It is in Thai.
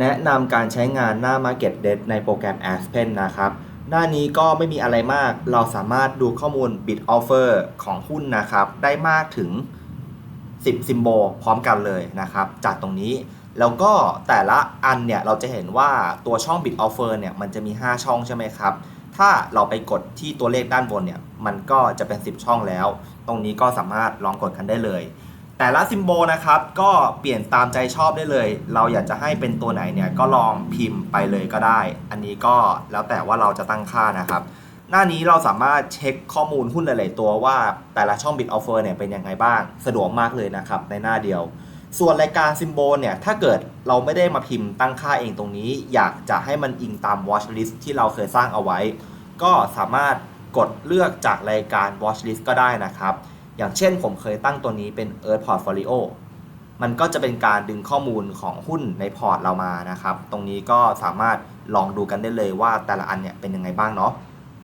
แนะนำการใช้งานหน้า Market d e t ในโปรแกรม Aspen นะครับ หน้านี้ก็ไม่มีอะไรมาก เราสามารถดูข้อมูล Bid Offer ของหุ้นนะครับ ได้มากถึง 10 ซิมโบลพร้อมกันเลยนะครับ จากตรงนี้ แล้วก็แต่ละอันเนี่ยเราจะเห็นว่าตัวช่อง Bid Offer เนี่ยมันจะมี 5 ช่องใช่ไหมครับ ถ้าเราไปกดที่ตัวเลขด้านบนเนี่ย มันก็จะเป็น 10 ช่องแล้ว ตรงนี้ก็สามารถลองกดกันได้เลย แต่ละซิมโบลนะครับก็เปลี่ยนตามใจชอบได้เลย เราอยากจะให้เป็นตัวไหนเนี่ยก็ลองพิมพ์ไปเลยก็ได้ อันนี้ก็แล้วแต่ว่าเราจะตั้งค่านะครับ หน้านี้เราสามารถเช็คข้อมูลหุ้นหลายๆตัวว่าแต่ละช่อง Bid Offer เนี่ยเป็นยังไงบ้าง สะดวกมากเลยนะครับในหน้าเดียว ส่วนรายการซิมโบลเนี่ยถ้าเกิดเราไม่ได้มาพิมพ์ตั้งค่าเองตรงนี้ อยากจะให้มันอิงตาม watch list ที่เราเคยสร้างเอาไว้ ก็สามารถกดเลือกจากรายการ watch list ก็ได้นะครับ อย่างเช่นผมเคยตั้งตัวนี้เป็น Earth Portfolio มันก็จะเป็นการดึงข้อมูลของหุ้นในพอร์ตเรามานะครับ ตรงนี้ก็สามารถลองดูกันได้เลยว่าแต่ละอันเนี่ยเป็นยังไงบ้างเนาะ